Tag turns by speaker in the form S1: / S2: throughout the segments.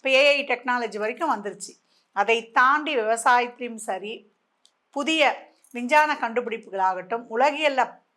S1: இப்போ AI technology வரைக்கும் வந்துருச்சு. அதை தாண்டி விவசாயத்திலையும் சரி புதிய விஞ்ஞான கண்டுபிடிப்புகளாகட்டும் உலகியல்ல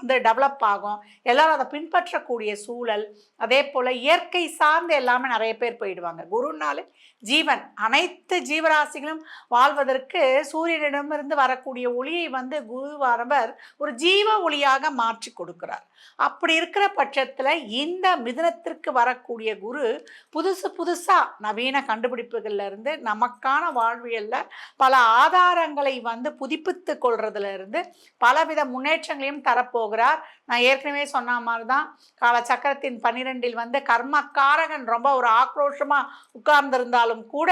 S1: வந்து டெவலப் ஆகும். எல்லோரும் அதை பின்பற்றக்கூடிய சூழல் அதே போல் இயற்கை சார்ந்து எல்லாமே நிறைய பேர் போயிடுவாங்க. குருனாலே ஜீவன். அனைத்து ஜீவராசிகளும் வாழ்வதற்கு சூரியனிடமிருந்து வரக்கூடிய ஒளியை வந்து குருவாரவர் ஒரு ஜீவ ஒளியாக மாற்றி கொடுக்கிறார். அப்படி இருக்கிற பட்சத்தில் இந்த மிதனத்திற்கு வரக்கூடிய குரு புதுசு புதுசாக நவீன கண்டுபிடிப்புகள்லேருந்து நமக்கான வாழ்வியலில் பல ஆதாரங்களை வந்து புதுப்பித்து கொள்றதுலேருந்து பலவித முன்னேற்றங்களையும் தரப்போகிறார். நான் ஏற்கனவே சொன்ன மாதிரி தான் கால சக்கரத்தின் பன்னிரெண்டில் வந்து கர்மக்காரகன் ரொம்ப ஒரு ஆக்ரோஷமாக உட்கார்ந்திருந்தாலும் கூட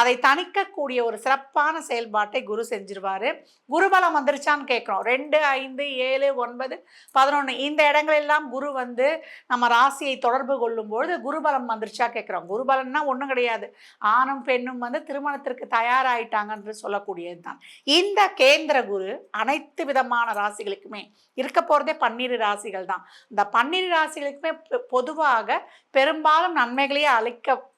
S1: அதை தணிக்கக்கூடிய ஒரு சிறப்பான செயல்பாட்டை குரு செஞ்சிருவார். குருபலம் வந்துருச்சான்னு கேட்குறோம். ரெண்டு ஐந்து ஏழு ஒன்பது பதினொன்று இந்த இடங்களெல்லாம் குரு வந்து நம்ம ராசியை தொடர்பு கொள்ளும்பொழுது குருபலம் வந்துருச்சா கேட்குறோம். குருபலன்னா ஒன்றும் கிடையாது. ஆணும் பெண்ணும் வந்து திருமணத்திற்கு தயாராகிட்டாங்கன்று சொல்லக்கூடியது தான் இந்த கேந்திர குரு அனைத்து விதமான ராசிகளுக்குமே இருக்க போகிறதே பன்னிரு ராசிகள் தான் இந்த பன்னிரு ராசிகளுக்குமே பொதுவாக பெரும்பாலும் நன்மைகளையே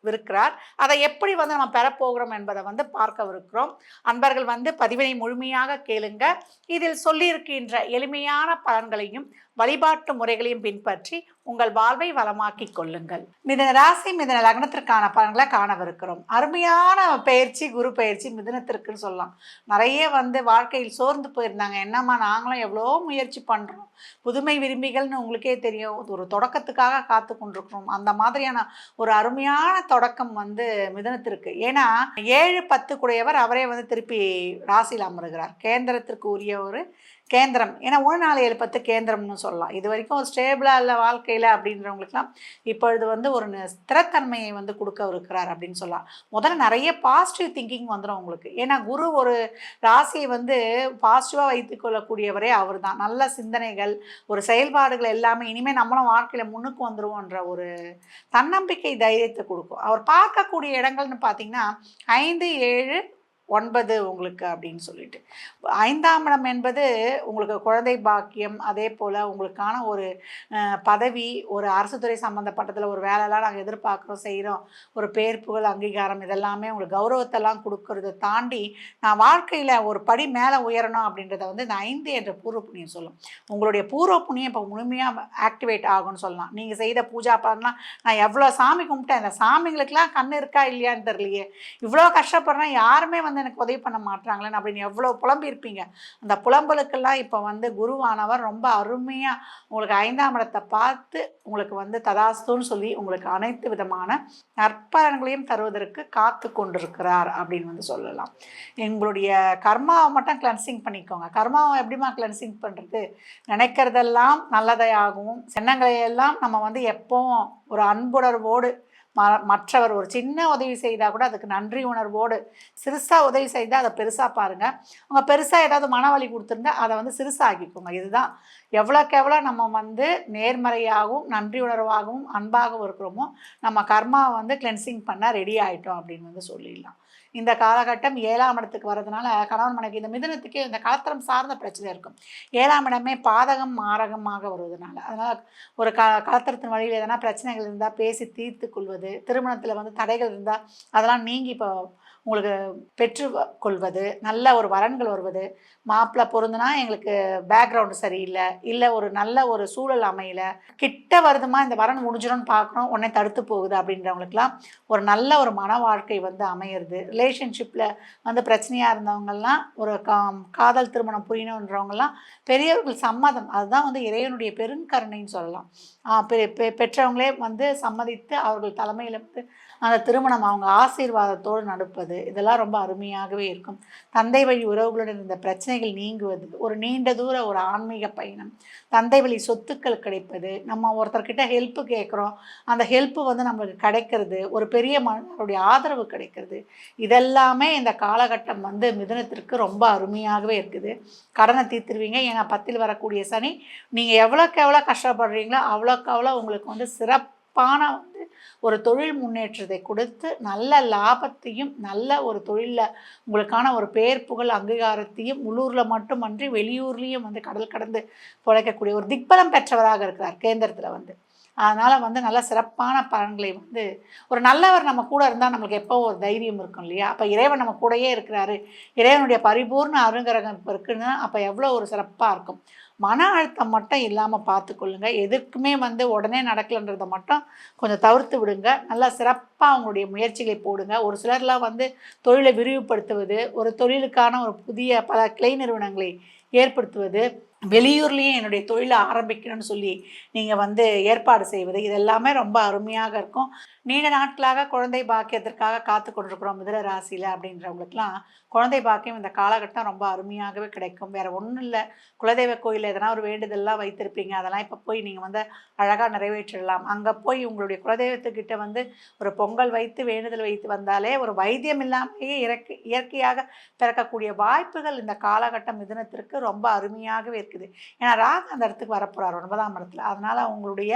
S1: இருக்கிறார் அதை எப்படி வந்து நம்ம பெறப்போகிறோம் என்பதை வந்து பார்க்கவிருக்கிறோம். அன்பர்கள் வந்து பதிவினை முழுமையாக கேளுங்க. இதில் சொல்லியிருக்கின்ற எளிமையான பலன்களையும் வழிபாட்டு முறைகளையும் பின்பற்றி உங்கள் வாழ்வை வளமாக்கி கொள்ளுங்கள். மிதன ராசி மிதன லக்னத்திற்கான பலன்களை காணவிருக்கிறோம். அருமையான பயிற்சி குரு பயிற்சி மிதனத்திற்குன்னு சொல்லலாம். நிறைய வந்து வாழ்க்கையில் சோர்ந்து போயிருந்தாங்க. என்னம்மா நாங்களும் எவ்வளோ முயற்சி பண்ணுறோம் புதுமை விரும்பிகள்னு உங்களுக்கே தெரியும். ஒரு தொடக்கத்துக்காக காத்து கொண்டிருக்கிறோம். அந்த மாதிரியான ஒரு அருமையான தொடக்கம் வந்து மிதனத்திற்கு. ஏன்னா ஏழு பத்து குடையவர் அவரே வந்து திருப்பி ராசியில் அமருகிறார். கேந்திரத்திற்கு உரிய ஒரு கேந்திரம். ஏன்னா ஒரு நாள் ஏழு பத்து கேந்திரம்னு சொல்லலாம். இது வரைக்கும் ஒரு ஸ்டேபிளாக இல்லை வாழ்க்கையில் அப்படின்றவங்களுக்குலாம் இப்பொழுது வந்து ஒரு ஸ்திரத்தன்மையை வந்து கொடுக்க இருக்கிறார் அப்படின்னு சொல்லலாம். முதல்ல நிறைய பாசிட்டிவ் திங்கிங் வந்துடும் உங்களுக்கு ஏன்னா குரு ஒரு ராசியை வந்து பாசிட்டிவாக வைத்துக்கொள்ளக்கூடியவரே அவர் தான் நல்ல சிந்தனைகள் ஒரு செயல்பாடுகள் எல்லாமே இனிமேல் நம்மளும் வாழ்க்கையில் முன்னுக்கு வந்துடுவோன்ற ஒரு தன்னம்பிக்கை தைரியத்தை கொடுக்கும். அவர் பார்க்கக்கூடிய இடங்கள்னு பார்த்தீங்கன்னா ஐந்து ஏழு ஒன்பது உங்களுக்கு அப்படின்னு சொல்லிட்டு. ஐந்தாம் இடம் என்பது உங்களுக்கு குழந்தை பாக்கியம் அதே போல் உங்களுக்கான ஒரு பதவி ஒரு அரசு துறை சம்மந்தப்பட்டதில் ஒரு வேலைலாம் நாங்கள் எதிர்பார்க்குறோம் செய்கிறோம் ஒரு பேர் புகழ் அங்கீகாரம் இதெல்லாமே உங்களுக்கு கௌரவத்தெல்லாம் கொடுக்கறத தாண்டி நான் வாழ்க்கையில் ஒரு படி மேலே உயரணும் அப்படின்றத வந்து இந்த ஐந்து என்ற பூர்வ புண்ணியம் சொல்லும். உங்களுடைய பூர்வ புண்ணியம் இப்போ முழுமையாக ஆக்டிவேட் ஆகும்னு சொல்லலாம். நீங்கள் செய்த பூஜா பண்ணலாம் நான் எவ்வளோ சாமி கும்பிட்டேன் இந்த சாமிங்களுக்கெல்லாம் கண் இருக்கா இல்லையான்னு தெரியலையே. இவ்வளோ கஷ்டப்படுறேன் யாருமே வந்து வந்து எனக்கு உதவி பண்ண மாட்டாங்களேன்னு அப்படின்னு எவ்வளோ புலம்பியிருப்பீங்க. அந்த புலம்பலுக்கெல்லாம் இப்போ வந்து குருவானவர் ரொம்ப அருமையாக உங்களுக்கு ஐந்தாம் இடத்தை பார்த்து உங்களுக்கு வந்து ததாஸ்துன்னு சொல்லி உங்களுக்கு அனைத்து விதமான நற்பலன்களையும் தருவதற்கு காத்து கொண்டிருக்கிறார் அப்படின்னு வந்து சொல்லலாம். எங்களுடைய கர்மாவை மட்டும் கிளன்சிங் பண்ணிக்கோங்க. கர்மாவை எப்படிமா கிளன்சிங் பண்ணுறது நினைக்கிறதெல்லாம் நல்லதையாகவும் எண்ணங்களை எல்லாம் நம்ம வந்து எப்போவும் ஒரு அன்புணர்வோடு ம மற்றவர் ஒரு சின்ன உதவி செய்தால் கூட அதுக்கு நன்றி உணர்வோடு சிறுசாக உதவி செய்தால் அதை பெருசாக பாருங்கள் அவங்க பெருசாக ஏதாவது மனவலி கொடுத்துருந்தா அதை வந்து சிறுசாகிக்கோங்க இதுதான். எவ்வளோக்கு எவ்வளோ நம்ம வந்து நேர்மறையாகவும் நன்றி உணர்வாகவும் அன்பாகவும் இருக்கிறோமோ நம்ம கர்மாவை வந்து கிளென்சிங் பண்ண ரெடி ஆகிட்டோம் அப்படின்னு வந்து சொல்லிடலாம். இந்த காலகட்டம் ஏழாம் இடத்துக்கு வர்றதுனால கணவன் மனைவி இந்த மிதனத்துக்கே இந்த கலத்திரம் சார்ந்த பிரச்சனை இருக்கும். ஏழாம் இடமே பாதகம் மாரகமாக வருவதனால. அதனால் ஒரு க கலத்திரத்தின் வழியில் எதனா பிரச்சனைகள் இருந்தால் பேசி தீர்த்து கொள்வது திருமணத்தில் வந்து தடைகள் இருந்தால் அதெல்லாம் நீங்கி இப்போ உங்களுக்கு பெற்று கொள்வது நல்ல ஒரு வரன்கள் வருவது மாப்பிள்ளை பொருந்துனா எங்களுக்கு பேக்ரவுண்டு சரியில்லை இல்லை ஒரு நல்ல ஒரு சூழல் அமையல கிட்ட வருதுமா இந்த வரன் முடிஞ்சிடும்னு பார்க்கணும் உடனே தடுத்து போகுது அப்படின்றவங்களுக்குலாம் ஒரு நல்ல ஒரு மன வாழ்க்கை வந்து அமையிறது. ரிலேஷன்ஷிப்பில் வந்து பிரச்சனையாக இருந்தவங்கெல்லாம் ஒரு கா காதல் திருமணம் புரியணுன்றவங்கலாம் பெரியவர்கள் சம்மதம். அதுதான் வந்து இறைவனுடைய பெருங்கருணைன்னு சொல்லலாம். பெ- பெற்றவங்களே வந்து சம்மதித்து அவர்கள் தலைமையில் வந்து அந்த திருமணம் அவங்க ஆசீர்வாதத்தோடு நடப்பது இதெல்லாம் ரொம்ப அருமையாகவே இருக்கும். தந்தை வழி உறவுகளுடன் இருந்த பிரச்சனைகள் நீங்குவது ஒரு நீண்ட தூர ஒரு ஆன்மீக பயணம் தந்தை வழி சொத்துக்கள் கிடைப்பது நம்ம ஒருத்தர்கிட்ட ஹெல்ப்பு கேட்குறோம் அந்த ஹெல்ப்பு வந்து நம்மளுக்கு கிடைக்கிறது ஒரு பெரிய மனிதருடைய ஆதரவு கிடைக்கிறது இதெல்லாமே இந்த காலகட்டம் வந்து மிதுனத்திற்கு ரொம்ப அருமையாகவே இருக்குது. கடனை தீர்த்துருவீங்க ஏன்னா பத்தில் வரக்கூடிய சனி நீங்கள் எவ்வளோக்கு எவ்வளோ கஷ்டப்படுறீங்களோ அவ்வளோக்கு அவ்வளோ உங்களுக்கு வந்து சிறப்பு சிறப்பான வந்து ஒரு தொழில் முன்னேற்றத்தை கொடுத்து நல்ல லாபத்தையும் நல்ல ஒரு தொழிலில் உங்களுக்கான ஒரு பேர் புகழ் அங்கீகாரத்தையும் உள்ளூரில் மட்டுமன்றி வெளியூர்லேயும் வந்து கடல் கடந்து பிழைக்கக்கூடிய ஒரு திக்பலம் பெற்றவராக இருக்கிறார் கேந்திரத்தில் வந்து. அதனால் வந்து நல்ல சிறப்பான பலன்களை வந்து ஒரு நல்லவர் நம்ம கூட இருந்தால் நம்மளுக்கு எப்போ ஒரு தைரியம் இருக்கும் இல்லையா? அப்போ இறைவன் நம்ம கூடயே இருக்கிறாரு. இறைவனுடைய பரிபூர்ண அருங்கரகம் இப்போ இருக்குன்னா அப்போ எவ்வளோ ஒரு சிறப்பாக இருக்கும். மன அழுத்தம் மட்டும் இல்லாமல் பார்த்துக்கொள்ளுங்க எதுக்குமே வந்து உடனே நடக்கலைன்றதை மட்டும் கொஞ்சம் தவிர்த்து விடுங்க. நல்லா சிறப்பாக அவங்களுடைய முயற்சிகளை போடுங்க. ஒரு சிலர்லாம் வந்து தொழிலை விரிவுபடுத்துவது ஒரு தொழிலுக்கான ஒரு புதிய பல கிளை நிறுவனங்களை ஏற்படுத்துவது வெளியூர்லேயும் என்னுடைய தொழிலை ஆரம்பிக்கணும்னு சொல்லி நீங்கள் வந்து ஏற்பாடு செய்வது இதெல்லாமே ரொம்ப அருமையாக இருக்கும். நீண்ட நாட்களாக குழந்தை பாக்கியத்திற்காக காத்து கொண்டிருக்கிறோம் மிதிர ராசியில் அப்படின்றவங்களுக்குலாம் குழந்தை பாக்கியம் இந்த காலகட்டம் ரொம்ப அருமையாகவே கிடைக்கும். வேறு ஒன்றும் இல்லை. குலதெய்வ கோயில் எதனா ஒரு வேண்டுதல்லாம் வைத்திருப்பீங்க. அதெல்லாம் இப்போ போய் நீங்கள் வந்து அழகாக நிறைவேற்றிடலாம். அங்கே போய் உங்களுடைய குலதெய்வத்துக்கிட்ட வந்து ஒரு பொங்கல் வைத்து வேண்டுதல் வைத்து வந்தாலே ஒரு வைத்தியம் இல்லாமலேயே இறக்கு இயற்கையாக பிறக்கக்கூடிய வாய்ப்புகள் இந்த காலகட்டம் மிதனத்திற்கு ரொம்ப அருமையாகவே இருக்குது. ஏன்னா ராகு அந்த இடத்துக்கு வரப்போகிறார் ஒன்பதாம் இடத்துல. அதனால் உங்களுடைய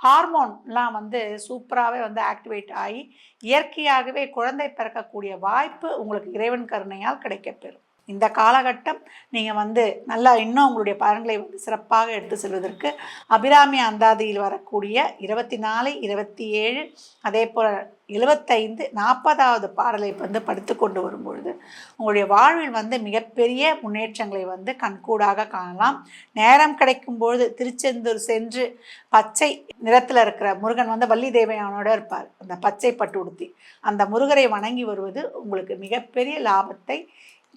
S1: ஹார்மோன்லாம் வந்து சூப்பராகவே வந்து ஆக்டிவேட் ஆகி இயற்கையாகவே குழந்தை பிறக்கக்கூடிய வாய்ப்பு உங்களுக்கு இறைவன் கருணையால் கிடைக்கப்பெறும் இந்த காலகட்டம் நீங்கள் வந்து நல்லா இன்னும் உங்களுடைய பலன்களை வந்து சிறப்பாக எடுத்து செல்வதற்கு அபிராமி அந்தாதியில் வரக்கூடிய இருபத்தி நாலு இருபத்தி ஏழு அதே போல் எழுபத்தைந்து நாற்பதாவது பாடலை வந்து படித்து கொண்டு வரும்பொழுது உங்களுடைய வாழ்வில் வந்து மிகப்பெரிய முன்னேற்றங்களை வந்து கண்கூடாக காணலாம். நேரம் கிடைக்கும் பொழுது திருச்செந்தூர் சென்று பச்சை நிறத்தில் இருக்கிற முருகன் வந்து வள்ளி தேவையானோட இருப்பார். அந்த பச்சை பட்டு உடுத்தி அந்த முருகரை வணங்கி வருவது உங்களுக்கு மிகப்பெரிய லாபத்தை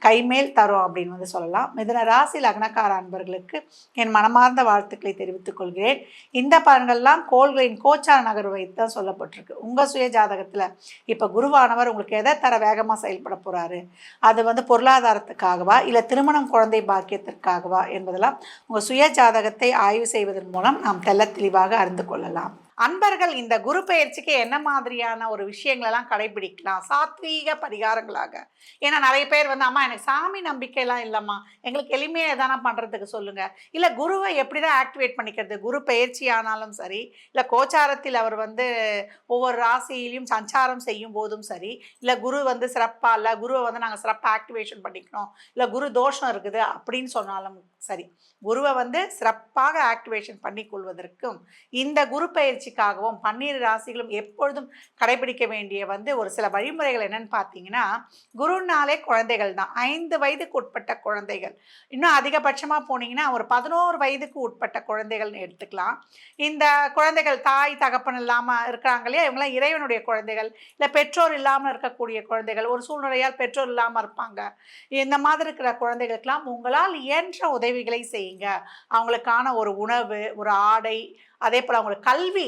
S1: கைமேல் தரும் அப்படின்னு வந்து சொல்லலாம். மிதன ராசி லக்னக்கார அன்பர்களுக்கு என் மனமார்ந்த வாழ்த்துக்களை தெரிவித்துக் கொள்கிறேன். இந்த பலன்கள்லாம் கோள்களின் கோச்சார நகர் வைத்து தான் சொல்லப்பட்டிருக்கு. உங்கள் சுய ஜாதகத்தில் இப்போ குருவானவர் உங்களுக்கு எதை தர வேகமாக செயல்பட போகிறாரு அது வந்து பொருளாதாரத்துக்காகவா இல்லை திருமணம் குழந்தை பாக்கியத்திற்காகவா என்பதெல்லாம் உங்கள் சுய ஜாதகத்தை ஆய்வு செய்வதன் மூலம் நாம் தெள்ள தெளிவாக அறிந்து கொள்ளலாம். அன்பர்கள் இந்த குரு பயிற்சிக்கு என்ன மாதிரியான ஒரு விஷயங்களெல்லாம் கடைபிடிக்கலாம்? சாத்வீக பரிகாரங்களாக. ஏன்னா நிறைய பேர் வந்து அம்மா எனக்கு சாமி நம்பிக்கையெல்லாம் இல்லைம்மா. எங்களுக்கு எளிமையாக எதானா பண்ணுறதுக்கு சொல்லுங்கள் இல்லை குருவை எப்படி தான் ஆக்டிவேட் பண்ணிக்கிறது? குரு பயிற்சி ஆனாலும் சரி இல்லை கோச்சாரத்தில் அவர் வந்து ஒவ்வொரு ராசியிலையும் சஞ்சாரம் செய்யும் போதும் சரி இல்லை குரு வந்து சிறப்பாக இல்லை குருவை வந்து நாங்கள் சிறப்பாக ஆக்டிவேஷன் பண்ணிக்கணும் இல்லை குரு தோஷம் இருக்குது அப்படின்னு சொன்னாலும் சரி குருவை வந்து சிறப்பாக ஆக்டிவேஷன் பண்ணிக்கொள்வதற்கும் இந்த குரு பயிற்சி பயிற்சிக்காகவும் பன்னிரு ராசிகளும் எப்பொழுதும் கடைபிடிக்க வேண்டிய வந்து ஒரு சில வழிமுறைகள் என்னன்னு பார்த்தீங்கன்னா குருனாலே குழந்தைகள் தான். ஐந்து வயதுக்கு உட்பட்ட குழந்தைகள். இன்னும் அதிகபட்சமாக போனீங்கன்னா ஒரு பதினோரு வயதுக்கு உட்பட்ட குழந்தைகள்னு எடுத்துக்கலாம். இந்த குழந்தைகள் தாய் தகப்பன் இல்லாமல் இருக்கிறாங்க இல்லையா? இவங்களாம் இறைவனுடைய குழந்தைகள். இல்லை பெற்றோர் இல்லாமல் இருக்கக்கூடிய குழந்தைகள். ஒரு சூழ்நிலையால் பெற்றோர் இல்லாமல் இருப்பாங்க. இந்த மாதிரி இருக்கிற குழந்தைகளுக்கெல்லாம் உங்களால் இயன்ற உதவிகளை செய்யுங்க. அவங்களுக்கான ஒரு உணவு ஒரு ஆடை அதே போல் அவங்களுக்கு கல்வி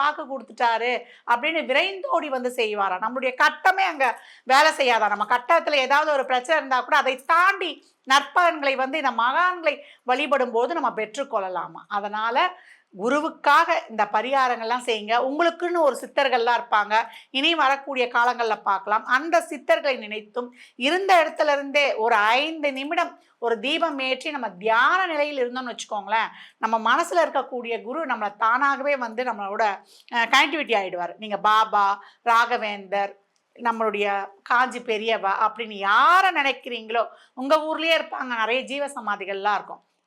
S1: வாக்கு கொடுத்துட்டாரு அப்படின்னு விரைந்தோடி வந்து செய்வாரா? நம்மளுடைய கட்டமே அங்க வேலை செய்யாதா? நம்ம கட்டத்துல ஏதாவது ஒரு பிரச்சனை இருந்தா கூட அதை தாண்டி நற்பலன்களை வந்து இந்த மகான்களை வழிபடும் போது நம்ம பெற்றுக்கொள்ளலாமா? அதனால குருவுக்காக இந்த பரிகாரங்கள்லாம் செய்யுங்க. உங்களுக்குன்னு ஒரு சித்தர்கள்லாம் இருப்பாங்க. இனி வரக்கூடிய காலங்களில் பார்க்கலாம். அந்த சித்தர்களை நினைத்தும் இருந்த இடத்துல இருந்தே ஒரு ஐந்து நிமிடம் ஒரு தீபம் ஏற்றி நம்ம தியான நிலையில் இருந்தோம்னு வச்சுக்கோங்களேன் நம்ம மனசில் இருக்கக்கூடிய குரு நம்மளை தானாகவே வந்து நம்மளோட கனெக்டிவிட்டி ஆகிடுவார் நீங்கள் பாபா ராகவேந்தர் நம்மளுடைய காஞ்சி பெரியவா அப்படின்னு யாரை நினைக்கிறீங்களோ உங்கள் ஊர்லேயே இருப்பாங்க. நிறைய ஜீவ சமாதிகள்லாம் இருக்கும்.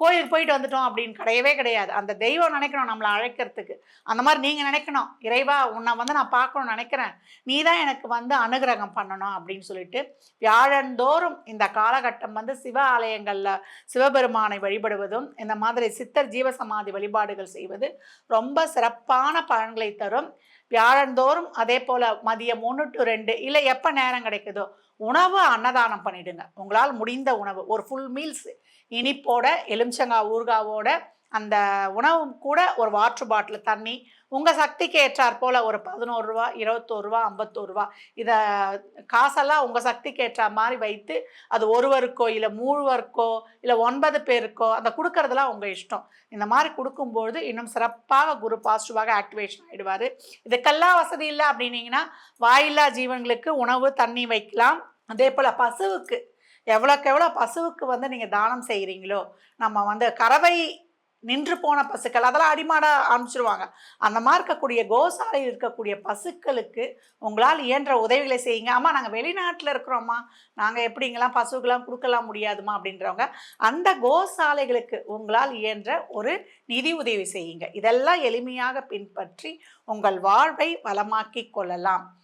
S1: கோயிலுக்கு போயிட்டு வந்துட்டோம் அப்படின்னு கிடையவே கிடையாது. அந்த தெய்வம் நினைக்கணும் நம்மளை அழைக்கிறதுக்கு. அந்த மாதிரி நீங்கள் நினைக்கணும். இறைவா உன்னை வந்து நான் பார்க்கணும்னு நினைக்கிறேன். நீ தான் எனக்கு வந்து அனுகிரகம் பண்ணணும் அப்படின்னு சொல்லிட்டு வியாழந்தோறும் இந்த காலகட்டம் வந்து சிவ ஆலயங்களில் சிவபெருமானை வழிபடுவதும் இந்த மாதிரி சித்தர் ஜீவசமாதி வழிபாடுகள் செய்வது ரொம்ப சிறப்பான பலன்களை தரும். வியாழந்தோறும் அதே போல் மதியம் ஒன்று டு ரெண்டு இல்லை எப்போ நேரம் கிடைக்குதோ உணவு அன்னதானம் பண்ணிடுங்க. உங்களால் முடிந்த உணவு. ஒரு ஃபுல் மீல்ஸ் இனிப்போட எலுமிச்சங்காய் ஊறுகாவோட அந்த உணவும் கூட ஒரு வாட்ரு பாட்டில் தண்ணி உங்கள் சக்திக்கு ஏற்றாற் போல் ஒரு பதினோரு ரூபா இருபத்தோரு ரூபா ஐம்பத்தோரு ரூபா. இதை காசெல்லாம் உங்கள் சக்திக்கு ஏற்ற மாதிரி வைத்து அது ஒருவருக்கோ இல்லை மூணுவருக்கோ இல்லை ஒன்பது பேருக்கோ அந்த கொடுக்கறதுலாம் உங்கள் இஷ்டம். இந்த மாதிரி கொடுக்கும்பொழுது இன்னும் சிறப்பாக குரு பாசிட்டிவாக ஆக்டிவேஷன் ஆகிடுவார் இதுக்கெல்லாம் வசதி இல்லை அப்படின்னீங்கன்னா வாயில்லா ஜீவன்களுக்கு உணவு தண்ணி வைக்கலாம். அதே போல் பசுவுக்கு எவ்வளோக்கு எவ்வளோ பசுவுக்கு வந்து நீங்கள் தானம் செய்கிறீங்களோ நம்ம வந்து கறவை நின்று போன பசுக்கள் அதெல்லாம் அடிமாட அனுப்பிச்சிருவாங்க அந்த மாதிரி இருக்கக்கூடிய கோசாலையில் இருக்கக்கூடிய பசுக்களுக்கு உங்களால் இயன்ற உதவிகளை செய்யுங்க. அம்மா நாங்கள் வெளிநாட்டில் இருக்கிறோம்மா. நாங்கள் எப்படிங்கெல்லாம் பசுக்கெல்லாம் கொடுக்கலாம் முடியாதுமா அப்படின்றவங்க அந்த கோசாலைகளுக்கு உங்களால் இயன்ற ஒரு நிதி உதவி செய்யுங்க. இதெல்லாம் எளிமையாக பின்பற்றி உங்கள் வாழ்வை வளமாக்கி கொள்ளலாம்.